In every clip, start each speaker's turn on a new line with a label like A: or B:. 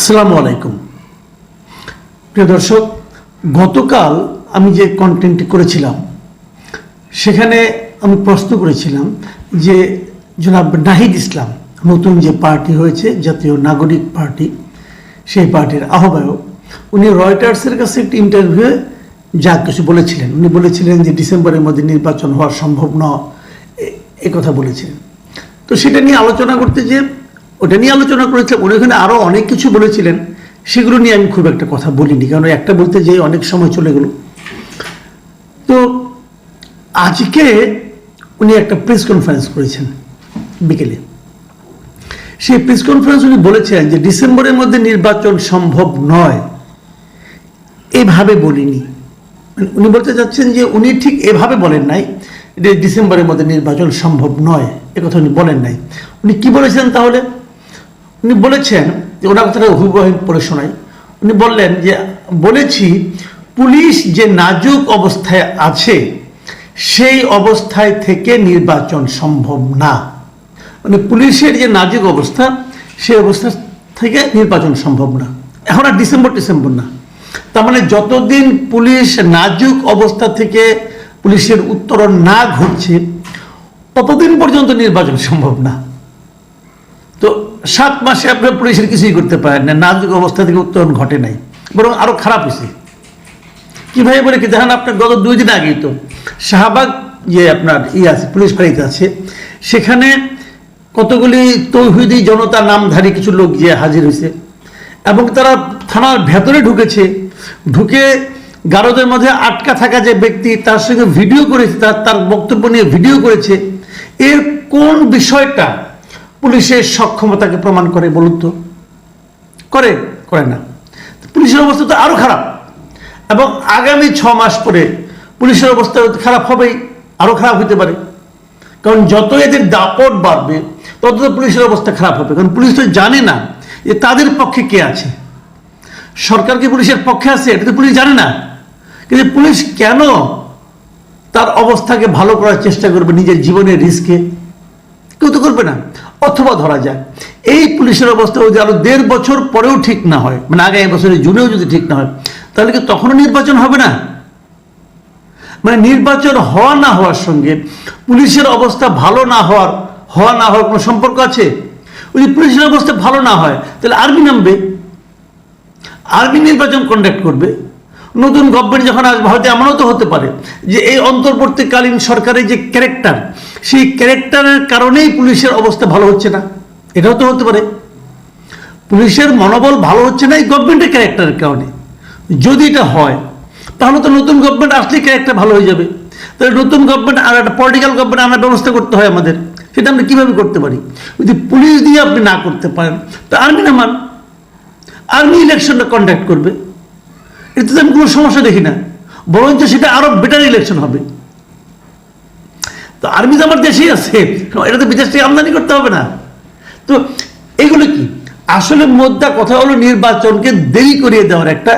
A: আসসালামু আলাইকুম। প্রিয় দর্শক, গতকাল আমি যে কন্টেন্টটি করেছিলাম, সেখানে আমি প্রশ্ন করেছিলাম যে, জনাব নাহিদ ইসলাম, নতুন যে পার্টি হয়েছে, জাতীয় নাগরিক পার্টি, সেই পার্টির আহ্বায়ক, উনি রয়টার্সের কাছে একটি ইন্টারভিউয়ে যা কিছু বলেছিলেন। উনি বলেছিলেন যে, ডিসেম্বরের মধ্যে নির্বাচন হওয়া সম্ভব নয়, এ- কথা বলেছিলেন। তো সেটা নিয়ে আলোচনা করতে যে ওটা নিয়ে আলোচনা করেছিলাম উনি ওখানে আরও অনেক কিছু বলেছিলেন। সেগুলো নিয়ে আমি খুব একটা কথা বলিনি, কারণ একটা বলতে যে অনেক সময় চলে গেল। তো আজকে উনি একটা প্রেস কনফারেন্স করেছেন বিকেলে। সেই প্রেস কনফারেন্স উনি বলেছেন যে ডিসেম্বরের মধ্যে নির্বাচন সম্ভব নয়। এভাবে বলিনি। মানে উনি বলতে চাচ্ছেন যে উনি ঠিক এভাবে বলেন নাই যে ডিসেম্বরের মধ্যে নির্বাচন সম্ভব নয়। কথা উনি বলেন নাই। উনি কি বলেছেন তাহলে? উনি বলেছেন ওনার কথাটা হুবহু পড়ে শোনাই। উনি বললেন যে, বলেছি, পুলিশ যে নাজুক অবস্থায় আছে, সেই অবস্থায় থেকে নির্বাচন সম্ভব না। মানে পুলিশের যে নাজুক অবস্থা, সেই অবস্থা থেকে নির্বাচন সম্ভব না। এখন আর ডিসেম্বর ডিসেম্বর না। তার মানে যতদিন পুলিশ নাজুক অবস্থা থেকে পুলিশের উত্তরণ না ঘটছে, ততদিন পর্যন্ত নির্বাচন সম্ভব না। সাত মাসে আপনার পুলিশের কিছুই করতে পারেন না, নাজুক অবস্থা থেকে উত্তরণ ঘটে নাই, বরং আরও খারাপ হয়েছে। কীভাবে বলে কি, দেখেন আপনার গত দুই দিন আগেই তো শাহবাগ যে আপনার ই আছে, পুলিশ ফাঁড়িতে আছে, সেখানে কতগুলি তৌহিদি জনতা নামধারী কিছু লোক গিয়ে হাজির হয়েছে, এবং তারা থানার ভেতরে ঢুকেছে, ঢুকে গারদের মধ্যে আটকা থাকা যে ব্যক্তি, তার সঙ্গে ভিডিও করেছে, তার তার বক্তব্য নিয়ে ভিডিও করেছে, এর কোন বিষয়টা পুলিশের সক্ষমতাকে প্রমাণ করে বলুন তো। করে? করে না। পুলিশের অবস্থা তো আরও খারাপ। এবং আগামী ছ মাস পরে পুলিশের অবস্থা খারাপ হবেই আরও খারাপ হতে পারে। কারণ যত এদের দাপট বাড়বে, তত তো পুলিশের অবস্থা খারাপ হবে। কারণ পুলিশ তো জানে না যে তাদের পক্ষে কে আছে। সরকার কি পুলিশের পক্ষে আছে? এটা তো পুলিশ জানে না। কিন্তু পুলিশ কেন তার অবস্থাকে ভালো করার চেষ্টা করবে নিজের জীবনের রিস্কে? কেউ তো করবে না। অথবা ধরা যায় এই পুলিশের অবস্থা যদি আরও দেড় বছর পরেও ঠিক না হয় মানে আগামী বছরের জুনেও যদি ঠিক না হয়, তাহলে কি তখনও নির্বাচন হবে না? মানে নির্বাচন হওয়া না হওয়ার সঙ্গে পুলিশের অবস্থা ভালো না হওয়ার, হওয়া না হওয়ার কোনো সম্পর্ক আছে? যদি পুলিশের অবস্থা ভালো না হয়, তাহলে আর্মি নামবে। আর্মি নির্বাচন কন্ডাক্ট করবে। নতুন গভর্নমেন্ট যখন আসবে হয়তো এমনও তো হতে পারে যে এই অন্তর্বর্তীকালীন সরকারের যে ক্যারেক্টার সেই ক্যারেক্টারের কারণেই পুলিশের অবস্থা ভালো হচ্ছে না। এটাও তো হতে পারে। পুলিশের মনোবল ভালো হচ্ছে না এই গভর্নমেন্টের ক্যারেক্টারের কারণে। যদি এটা হয়, তাহলে তো নতুন গভর্নমেন্ট আসলেই ক্যারেক্টার ভালো হয়ে যাবে। তাহলে নতুন গভর্নমেন্ট আর একটা পলিটিক্যাল গভর্নমেন্ট আনার ব্যবস্থা করতে হয় আমাদের। সেটা আমরা কীভাবে করতে পারি? যদি পুলিশ দিয়ে আপনি না করতে পারেন, তো আর্মি নামান আর্মি ইলেকশনটা কন্ডাক্ট করবে। এতে আমি কোনো সমস্যা দেখি না। বরঞ্চ সেটা আরও বেটার ইলেকশন হবে। তো আর্মি তো আমার দেশেই আছে। এটা তো বিদেশ থেকে আমদানি করতে হবে না। তো এগুলো কি? আসলে মোদ্দা কথা হলো নির্বাচনকে দেরি করিয়ে দেওয়ার একটা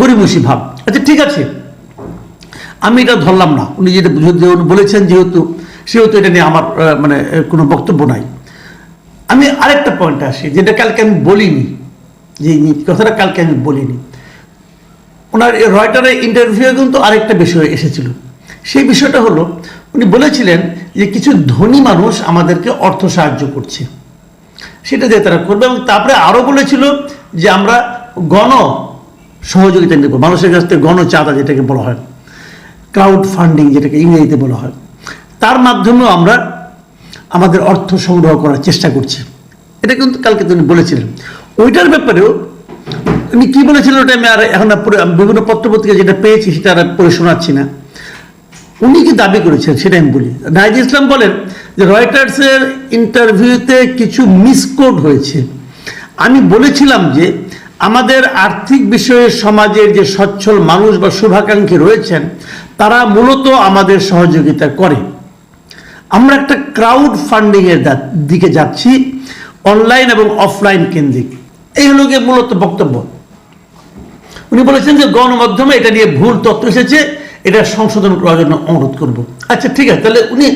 A: গরিবসী ভাব। আচ্ছা ঠিক আছে। আমি এটা ধরলাম না। উনি যেটা বলেছেন যেহেতু, সেহেতু এটা নিয়ে আমার মানে কোনো বক্তব্য নাই। আমি আরেকটা পয়েন্টে আসি, যেটা কালকে আমি বলিনি। যে কথাটা কালকে আমি বলিনি। ওনার রয়টারের ইন্টারভিউ কিন্তু আরেকটা বিষয় এসেছিল। সেই বিষয়টা হলো, উনি বলেছিলেন যে কিছু ধনী মানুষ আমাদেরকে অর্থ সাহায্য করছে। সেটা দিয়ে তারা করবে এবং তারপরে আরও বলেছিল যে আমরা গণ সহযোগিতা নেব মানুষের কাছ থেকে গণ চাঁদা যেটাকে বলা হয় ক্রাউড ফান্ডিং যেটাকে ইংরেজিতে বলা হয়। তার মাধ্যমেও আমরা আমাদের অর্থ সংগ্রহ করার চেষ্টা করছি। এটা কিন্তু কালকে তিনি বলেছিলেন। ওইটার ব্যাপারেও উনি কি বলেছিলেন ওটা আমি আর এখন বিভিন্ন পত্রপত্রিকা যেটা পেয়েছি সেটা আর পড়ে শোনাচ্ছি না। উনি কি দাবি করেছেন সেটা আমি বলি। নাইজ ইসলাম বলেন যে রয়টার্সের ইন্টারভিউতে কিছু মিসকোড হয়েছে। আমি বলেছিলাম যে আমাদের আর্থিক বিষয়ে সমাজের যে সচ্ছল মানুষ বা শুভাকাঙ্ক্ষী রয়েছেন, তারা মূলত আমাদের সহযোগিতা করে। আমরা একটা ক্রাউড ফান্ডিং এর দিকে যাচ্ছি অনলাইন এবং অফলাইন কেন্দ্রিক। এই হলো গিয়ে মূলত বক্তব্য। উনি বলেছেন যে গণমাধ্যমে এটা নিয়ে ভুল তথ্য এসেছে, এটা সংশোধন করার জন্য অনুরোধ করব। আচ্ছা ঠিক আছে, তাহলে উনি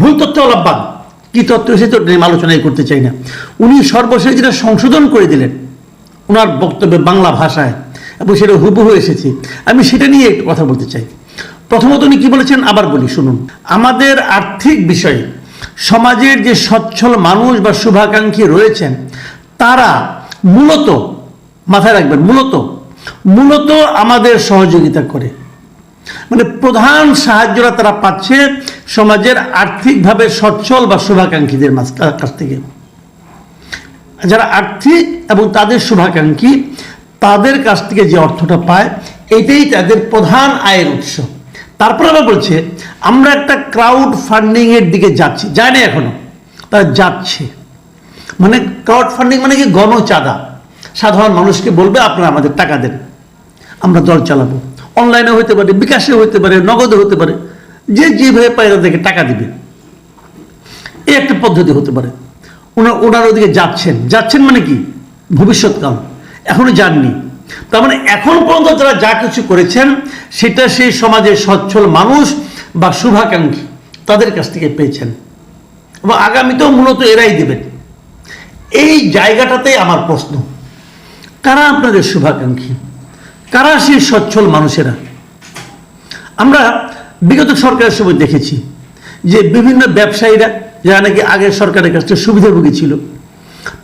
A: ভুল তথ্য লাভবান কি তথ্য এসেছে ওটা নিয়ে আলোচনাই করতে চাই না। উনি সর্বশেষ যেটা সংশোধন করে দিলেন ওনার বক্তব্যে বাংলা ভাষায়, এবং সেটা হুবহু এসেছে। আমি সেটা নিয়ে একটু কথা বলতে চাই। প্রথমত উনি কি বলেছেন? আবার বলি, শুনুন। আমাদের আর্থিক বিষয়ে সমাজের যে সচ্ছল মানুষ বা শুভাকাঙ্ক্ষী রয়েছেন, তারা মূলত, মাথায় রাখবেন, মূলত মূলত আমাদের সহযোগিতা করে। মানে প্রধান সাহায্যটা তারা পাচ্ছে সমাজের আর্থিকভাবে সচ্ছল বা শুভাকাঙ্ক্ষীদের কাছ থেকে। যারা আর্থিক এবং তাদের শুভাকাঙ্ক্ষী, তাদের কাছ থেকে যে অর্থটা পায়, এটাই তাদের প্রধান আয়ের উৎস। তারপর আবার বলছে, আমরা একটা ক্রাউড ফান্ডিং এর দিকে যাচ্ছি, যায় না এখনও, তারা যাচ্ছে। মানে ক্রাউড ফান্ডিং মানে কি? গণচাঁদা। সাধারণ মানুষকে বলবে, আপনারা আমাদের টাকা দেন, আমরা দল চালাবো। অনলাইনে হতে পারে, বিকাশে হতে পারে, নগদে হতে পারে, যে যেভাবে পায় তাদেরকে টাকা দিবে। এই একটা পদ্ধতি হতে পারে। ওনার ওনার ওদিকে যাচ্ছেন। যাচ্ছেন মানে কি? ভবিষ্যৎকাল। এখনও যাননি। তার মানে এখন পর্যন্ত তারা যা কিছু করেছেন, সেটা সেই সমাজের সচ্ছল মানুষ বা শুভাকাঙ্ক্ষী তাদের কাছ থেকে পেয়েছেন। এবং আগামীতেও মূলত এরাই দেবেন। এই জায়গাটাতে আমার প্রশ্ন। কারা আপনাদের শুভাকাঙ্ক্ষী? কারা সেই সচ্ছল মানুষেরা? আমরা বিগত সরকারের সময় দেখেছি যে বিভিন্ন ব্যবসায়ীরা, যারা নাকি আগের সরকারের কাছ থেকে সুবিধাভোগী ছিল,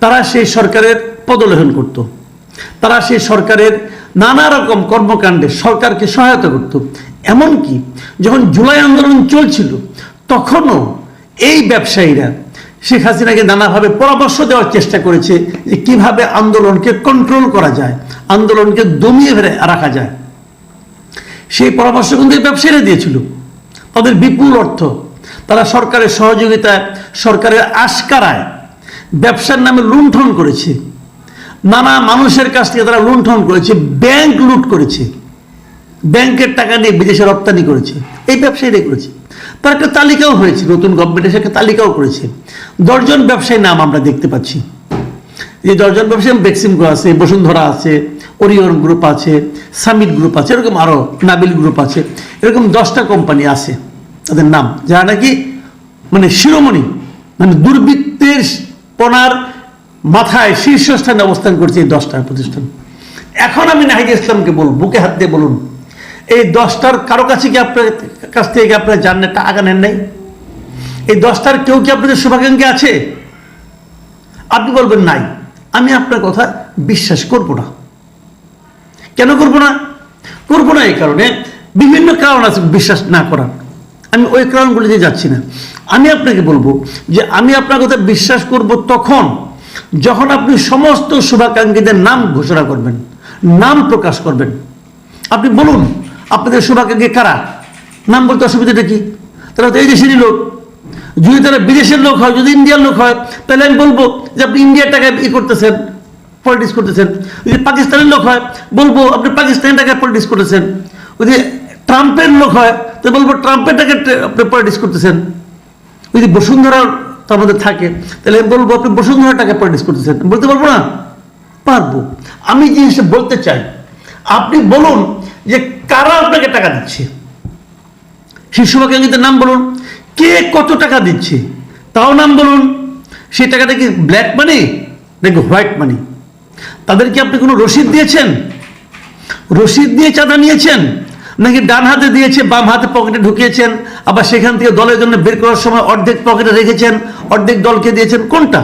A: তারা সেই সরকারের পদলেহন করত। তারা সেই সরকারের নানা রকম কর্মকাণ্ডে সরকারকে সহায়তা করত। এমনকি যখন জুলাই আন্দোলন চলছিল, তখনও এই ব্যবসায়ীরা শেখ হাসিনাকে নানাভাবে পরামর্শ দেওয়ার চেষ্টা করেছে যে কীভাবে আন্দোলনকে কন্ট্রোল করা যায়, আন্দোলনকে দমিয়ে রাখা যায়। সেই পরামর্শ কিন্তু ব্যবসায়ীরা দিয়েছিল। তাদের বিপুল অর্থ। তারা সরকারের সহযোগিতায়, সরকারের আশকারায় ব্যবসার নামে লুণ্ঠন করেছে। নানা মানুষের কাছ থেকে তারা লুণ্ঠন করেছে, ব্যাংক লুট করেছে। ব্যাংকের টাকা নিয়ে বিদেশে রপ্তানি করেছে। এই ব্যবসায়ীরাই করেছে। তার একটা তালিকাও হয়েছে, নতুন গভর্নমেন্টের একটা তালিকাও করেছে। দশজন ব্যবসায়ী নাম আমরা দেখতে পাচ্ছি। যে দশজন ব্যবসায়ী বেক্সিমকো আছে, বসুন্ধরা আছে ওরিয়ন গ্রুপ আছে সামিট গ্রুপ আছে, এরকম আরও নাবিল গ্রুপ আছে। এরকম দশটা কোম্পানি আছে, তাদের নাম। যারা নাকি মানে শিরোমণি মানে দুর্বৃত্তের পনার মাথায় শীর্ষস্থানে অবস্থান করছে এই দশটা প্রতিষ্ঠান। এখন আমি নাহিদ ইসলামকে বলব, বুকে হাত দিয়ে বলুন। এই দশটার কারও কাছে কি আপনার কাছ থেকে কি আপনার জানেন টাকা নেন নাই? এই দশটার কেউ কি আপনাদের শুভাকাঙ্ক্ষী আছে? আপনি বলবেন নাই। আমি আপনার কথা বিশ্বাস করব না। কেন করব না? করব না এই কারণে বিভিন্ন কারণ আছে বিশ্বাস না করার। আমি ওই কারণগুলিতে যাচ্ছি না। আমি আপনাকে বলব যে আমি আপনার কথা বিশ্বাস করব তখন, যখন আপনি সমস্ত শুভাকাঙ্ক্ষীদের নাম ঘোষণা করবেন, নাম প্রকাশ করবেন। আপনি বলুন আপনাদের শুভাকাঙ্ক্ষী কারা? নাম বলতে অসুবিধাটা কি? তারা তো এই দেশেরই লোক। যদি তারা বিদেশের লোক হয়, যদি ইন্ডিয়ার লোক হয়, তাহলে আমি বলব যে আপনি ইন্ডিয়ার টাকায় ই করতেছেন পলিটিক্স করতেছেন। যদি পাকিস্তানের লোক হয়, বলব আপনি পাকিস্তানের টাকায় পলিটিক্স করতেছেন। যদি ট্রাম্পের লোক হয়, তো বলব ট্রাম্পের টাকায় আপনি পলিটিক্স করতেছেন। যদি বসুন্ধরা আমাদের থাকে, তাহলে আমি বলব আপনি বসুন্ধরা টাকায় পলিটিক্স করতেছেন। বলতে পারব না? পারব। আমি জিনিসটা বলতে চাই। আপনি বলুন যে কারা আপনাকে টাকা দিচ্ছে? সেই শুভাকাঙ্ক্ষীদের নাম বলুন। কে কত টাকা দিচ্ছে? তাও নাম বলুন। সেই টাকাটা কি ব্ল্যাক মানি নাকি হোয়াইট মানি তাদেরকে আপনি কোনো রসিদ দিয়েছেন? রসিদ দিয়ে চাঁদা নিয়েছেন? নাকি ডান হাতে দিয়েছে, বাম হাতে পকেটে ঢুকিয়েছেন? আবার সেখান থেকে দলের জন্য বের করার সময় অর্ধেক পকেটে রেখেছেন, অর্ধেক দলকে দিয়েছেন? কোনটা?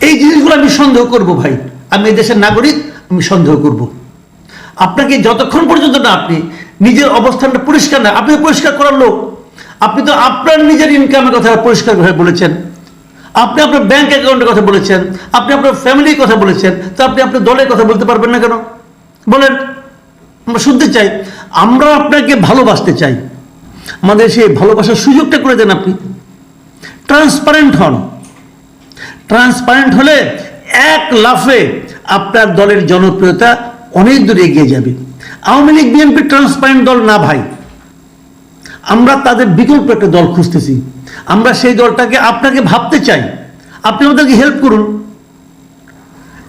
A: এই জিনিসগুলো আমি সন্দেহ করব ভাই। আমি এই দেশের নাগরিক, আমি সন্দেহ করব। আপনাকে যতক্ষণ পর্যন্ত না আপনি নিজের অবস্থানটা পরিষ্কার না, আপনি পরিষ্কার করার লোক। আপনি তো আপনার নিজের ইনকামের কথা পরিষ্কার ভাবে বলেছেন। আপনি আপনার ব্যাংক অ্যাকাউন্টের কথা বলেছেন। আপনি আপনার ফ্যামিলির কথা বলেছেন। তো আপনি আপনার দলের কথা বলতে পারবেন না কেন? বলেন, আমরা শুনতে চাই। আমরা আপনাকে ভালোবাসতে চাই। আমাদের সেই ভালোবাসার সুযোগটা করে দেন আপনি। ট্রান্সপারেন্ট হন। ট্রান্সপারেন্ট হলে এক লাফে আপনার দলের জনপ্রিয়তা অনেক দূরে এগিয়ে যাবে। আওয়ামী লীগ, বিএনপি ট্রান্সপারেন্ট দল না ভাই। আমরা তাদের বিকল্প একটা দল খুঁজতেছি। আমরা সেই দলটাকে আপনাকে ভাবতে চাই। আপনি আমাদেরকে হেল্প করুন।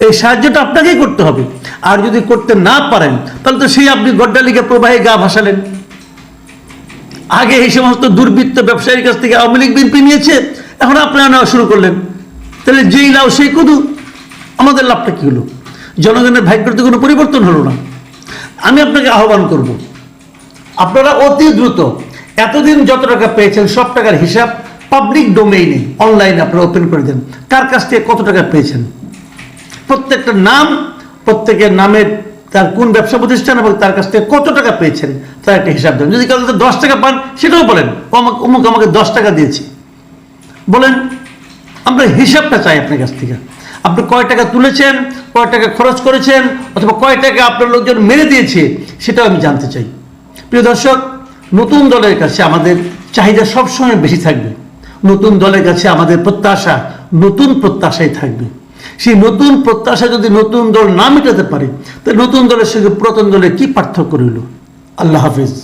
A: এই সাহায্যটা আপনাকেই করতে হবে। আর যদি করতে না পারেন, তাহলে তো সেই আপনি গড্ডালিকে প্রবাহে গা ভাসালেন। আগে এই সমস্ত দুর্বৃত্ত ব্যবসায়ীর কাছ থেকে আওয়ামী লীগ, বিএনপি নিয়েছে, এখন আপনারা নেওয়া শুরু করলেন। তাহলে যেই লাও সেই কুদু। আমাদের লাভটা কি হলো? জনগণের ভাগ্যের তো কোনো পরিবর্তন হলো না। আমি আপনাকে আহ্বান করব, আপনারা অতি দ্রুত এতদিন যত টাকা পেয়েছেন, সব টাকার হিসাব পাবলিক ডোমেইনে অনলাইনে আপনারা ওপেন করে দেন। কার কাছ থেকে কত টাকা পেয়েছেন? প্রত্যেকটা নাম, প্রত্যেকের নামের তার কোন ব্যবসা প্রতিষ্ঠান এবং তার কাছ থেকে কত টাকা পেয়েছেন, তার একটা হিসাব দেন। যদি কারও দশ টাকা পান, সেটাও বলেন অমুক আমাকে দশ টাকা দিয়েছে। বলেন, আমরা হিসাবটা চাই আপনার কাছ থেকে। আপনি কয় টাকা তুলেছেন কয় টাকা খরচ করেছেন অথবা কয় টাকা আপনার লোকজন মেরে দিয়েছে, সেটাও আমি জানতে চাই। প্রিয় দর্শক, নতুন দলের কাছে আমাদের চাহিদা সবসময় বেশি থাকবে। নতুন দলের কাছে আমাদের প্রত্যাশা নতুন প্রত্যাশাই থাকবে। সেই নতুন প্রত্যাশা যদি নতুন দল না মেটাতে পারে, তাহলে নতুন দলের সঙ্গে পুরাতন দলের কি পার্থক্য রইল? আল্লাহ হাফিজ।